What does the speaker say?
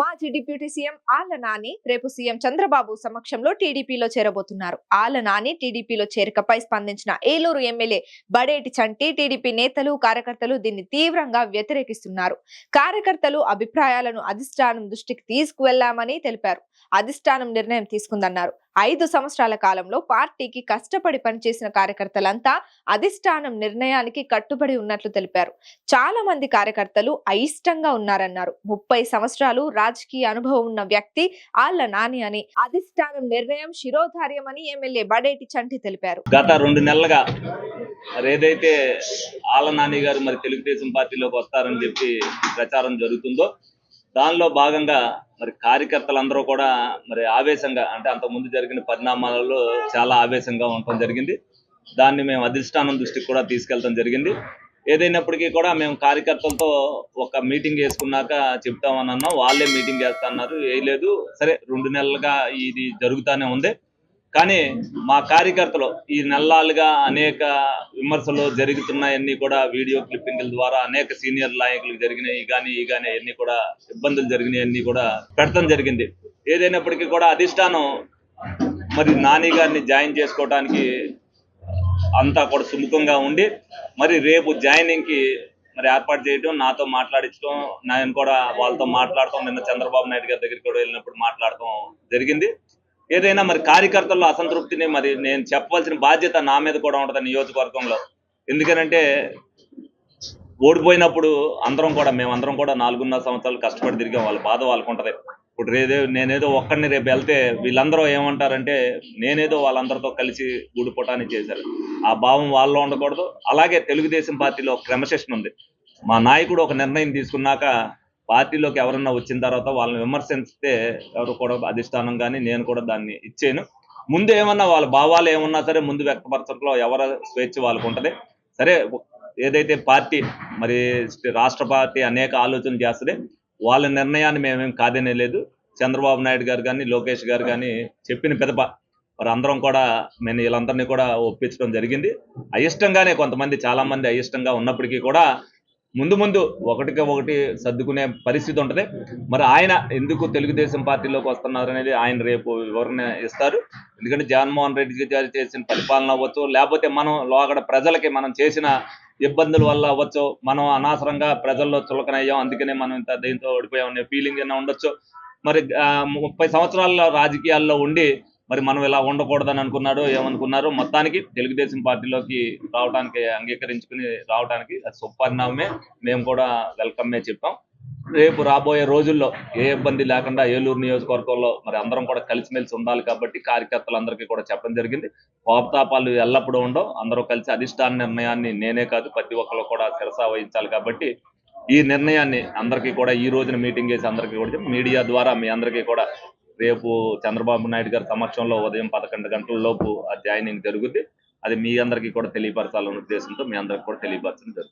మాజీ deputy CM Alla Nani రేపు CM Chandrababu సమక్షంలో టీడీపీలో చేరబోతున్నారు. ఆళ్ళ నాని టీడీపీలో చేరికపై స్పందించిన ఏలూరు ఎమ్మెల్యే బడేటి చంటి టీడీపీ నేతలు కార్యకర్తలు దీన్ని తీవ్రంగా వ్యతిరేకిస్తున్నారు. కార్యకర్తలు అభిప్రాయాలను అధిష్టానం దృష్టికి తీసుకువెళ్ళామని తెలిపారు. అధిష్టానం నిర్ణయం తీసుకుందన్నారు. ఐదు సంవత్సరాల కాలంలో పార్టీకి కష్టపడి పనిచేసిన కార్యకర్తలంతా అధిష్టానం నిర్ణయానికి కట్టుబడి ఉన్నట్లు తెలిపారు. చాలా మంది కార్యకర్తలు అయిష్టంగా ఉన్నారన్నారు. ముప్పై సంవత్సరాలు రాజకీయ అనుభవం ఉన్న వ్యక్తి ఆళ్ళ నాని అని. అధిష్టానం నిర్ణయం శిరోధార్యమని ఎమ్మెల్యే బడేటి చంటి తెలిపారు. గత రెండు నెలలుగా మరి ఏదైతే ఆళ్ళ నాని గారు మరి తెలుగుదేశం పార్టీలోకి వస్తారని చెప్పి ప్రచారం జరుగుతుందో దానిలో భాగంగా మరి కార్యకర్తలందరూ కూడా మరి ఆవేశంగా అంటే అంత ముందు జరిగిన పరిణామాలలో చాలా ఆవేశంగా ఉండటం జరిగింది. దాన్ని మేము అధిష్టానం దృష్టికి కూడా తీసుకెళ్ళడం జరిగింది. ఏదైనప్పటికీ కూడా మేము కార్యకర్తలతో ఒక మీటింగ్ వేసుకున్నాక చెప్తామని అన్నాం వాళ్ళే మీటింగ్ చేస్తా అన్నారు వేయలేదు సరే రెండు నెలలుగా ఇది జరుగుతూనే ఉంది. కానీ మా కార్యకర్తలు ఈ నెలలుగా అనేక విమర్శలు జరుగుతున్నాయన్నీ కూడా వీడియో క్లిప్పింగ్ల ద్వారా అనేక సీనియర్ నాయకులకు జరిగినాయి. కానీ ఈ కానీ అన్ని కూడా ఇబ్బందులు జరిగినాయన్నీ కూడా పెడతాం జరిగింది. ఏదైనప్పటికీ కూడా అధిష్టానం మరి నాని గారిని జాయిన్ చేసుకోవడానికి అంతా కూడా సుముఖంగా ఉండి మరి రేపు జాయినింగ్కి మరి ఏర్పాటు చేయడం నాతో మాట్లాడించడం నేను కూడా వాళ్ళతో మాట్లాడటం నిన్న చంద్రబాబు నాయుడు గారి దగ్గరికి కూడా వెళ్ళినప్పుడు మాట్లాడటం జరిగింది. ఏదైనా మరి కార్యకర్తల్లో అసంతృప్తిని మరి నేను చెప్పవలసిన బాధ్యత నా మీద కూడా ఉంటుంది నియోజకవర్గంలో. ఎందుకనంటే ఓడిపోయినప్పుడు అందరం కూడా మేమందరం కూడా నాలుగున్నర సంవత్సరాలు కష్టపడి తిరిగాం. వాళ్ళ బాధ వాళ్ళకు ఇప్పుడు రేదే నేనేదో ఒక్కడిని రేపు వెళ్తే వీళ్ళందరూ ఏమంటారంటే నేనేదో వాళ్ళందరితో కలిసి గూడిపోటాన్ని చేశారు. ఆ భావం వాళ్ళలో ఉండకూడదు. అలాగే తెలుగుదేశం పార్టీలో క్రమశిక్షణ ఉంది. మా నాయకుడు ఒక నిర్ణయం తీసుకున్నాక పార్టీలోకి ఎవరన్నా వచ్చిన తర్వాత వాళ్ళని విమర్శిస్తే ఎవరు కూడా అధిష్టానం కానీ నేను కూడా దాన్ని ఇచ్చాను ముందు ఏమన్నా వాళ్ళ భావాలు ఏమన్నా సరే ముందు వ్యక్తపరచడంలో ఎవరు స్వేచ్ఛ వాళ్ళకు ఉంటది. సరే ఏదైతే పార్టీ మరి రాష్ట్ర పార్టీ అనేక ఆలోచనలు చేస్తుంది వాళ్ళ నిర్ణయాన్ని మేమేం కాదనే లేదు చంద్రబాబు నాయుడు గారు కానీ లోకేష్ గారు కానీ చెప్పిన పెదప మరి అందరం కూడా నేను వీళ్ళందరినీ కూడా ఒప్పించడం జరిగింది. అయిష్టంగానే కొంతమంది చాలా మంది అయిష్టంగా ఉన్నప్పటికీ కూడా ముందు ముందు ఒకటికి ఒకటి సర్దుకునే పరిస్థితి ఉంటది. మరి ఆయన ఎందుకు తెలుగుదేశం పార్టీలోకి వస్తున్నారు అనేది ఆయన రేపు వివరణ ఇస్తారు. ఎందుకంటే జగన్మోహన్ రెడ్డి గారు చేసిన పరిపాలన అవ్వచ్చు లేకపోతే మనం లోగడ ప్రజలకి మనం చేసిన ఇబ్బందుల వల్ల అవ్వచ్చు మనం అనవసరంగా ప్రజల్లో చులకనయ్యాం అందుకనే మనం ఇంత దీంతో ఓడిపోయాం అనే ఫీలింగ్ అయినా ఉండొచ్చు. మరి ముప్పై సంవత్సరాల రాజకీయాల్లో ఉండి మరి మనం ఇలా ఉండకూడదని అనుకున్నాడు ఏమనుకున్నారు మొత్తానికి తెలుగుదేశం పార్టీలోకి రావడానికి అంగీకరించుకుని రావడానికి అది సుపరిణామమే. మేము కూడా వెల్కమ్మే చెప్పాం. రేపు రాబోయే రోజుల్లో ఏ ఇబ్బంది లేకుండా ఏలూరు నియోజకవర్గంలో మరి అందరం కూడా కలిసిమెలిసి ఉండాలి కాబట్టి కార్యకర్తలందరికీ కూడా చెప్పడం జరిగింది. కోపతాపాలు ఎల్లప్పుడూ ఉండవు. అందరూ కలిసి అధిష్టాన నిర్ణయాన్ని నేనే కాదు ప్రతి ఒక్కరు కూడా శిరసా వహించాలి కాబట్టి ఈ నిర్ణయాన్ని అందరికీ కూడా ఈ రోజున మీటింగ్ చేసి అందరికీ కూడా మీడియా ద్వారా మీ అందరికీ కూడా రేపు చంద్రబాబు నాయుడు గారి సమక్షంలో ఉదయం పదకొండు గంటల లోపు ఆ జాయినింగ్ జరుగుద్ది. అది మీ అందరికీ కూడా తెలియపరచాలనే ఉద్దేశంతో మీ అందరికి కూడా తెలియపరచడం జరుగుతుంది.